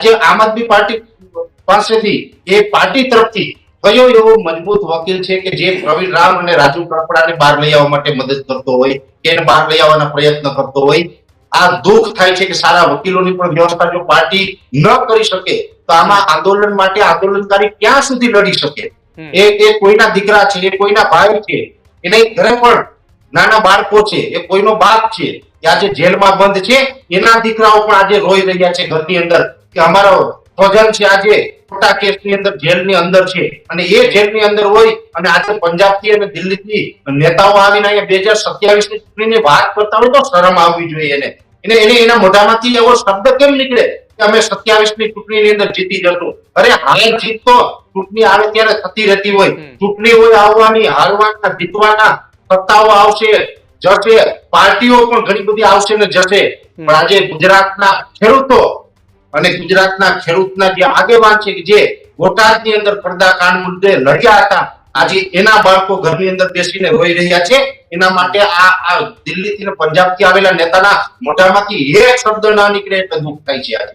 જે આમ આદમી પાર્ટી પાસેથી એ પાર્ટી તરફથી કયો એવો મજબૂત વકીલ છે કે જે પ્રવીણ રામ અને રાજુ કાપડાને બહાર લઈ આવવા માટે મદદ કરતો હોય કે એને બહાર લઈ આવવાના પ્રયત્ન કરતો હોય? આ દુઃખ થાય છે કે સારા વકીલોની પણ વ્યવસ્થા જો પાર્ટી ન કરી શકે તો આમાં આંદોલન માટે આંદોલનકારી ક્યાં સુધી લડી શકે? એ એ કોઈના દીકરા છે એ કોઈના ભાઈ છે એને ઘરે પણ નાના બાળકો છે એ કોઈનો બાપ છે કે આજે જેલમાં બંધ છે એના દીકરાઓ પણ આજે રોઈ રહ્યા છે ઘરની અંદર. કે અમારો સ્વજન છે આજે ખોટા કેસની અંદર જેલની અંદર છે. અને એ જેલની અંદર હોય અને આજે પંજાબથી અને દિલ્હીથી નેતાઓ આવીને અહીંયા બે હજાર સત્યાવીસની ચૂંટણીની વાત કરતા હોય તો શરમ આવવી જોઈએ એને. એને એને એના મોઢામાંથી એવો શબ્દ કેમ નીકળે કે અમે સત્યાવીસની ચૂંટણીની અંદર જીતી જશું? અરે હાલ જીત તો ચૂંટણી આવે ત્યારે થતી રહેતી હોય. ચૂંટણી હોય આવવાની હારવાના જીતવાના સત્તાઓ આવશે જશે. પાર્ટીઓ પણ ઘણી બધી આવશે ને જશે. પણ આજે ગુજરાતના ખેડૂતો અને ગુજરાતના ખેડૂતના જે આગેવાન છે કે જે બોટાદની અંદર પડદા કાંડ મુદ્દે લડ્યા હતા, આજે એના બાળકો ઘરની અંદર બેસીને રોઈ રહ્યા છે. એના માટે આ આ દિલ્હીથી પંજાબથી આવેલા નેતાના મોઢામાંથી એક શબ્દ ના નીકળે એટલે દુઃખ થાય છે આજે.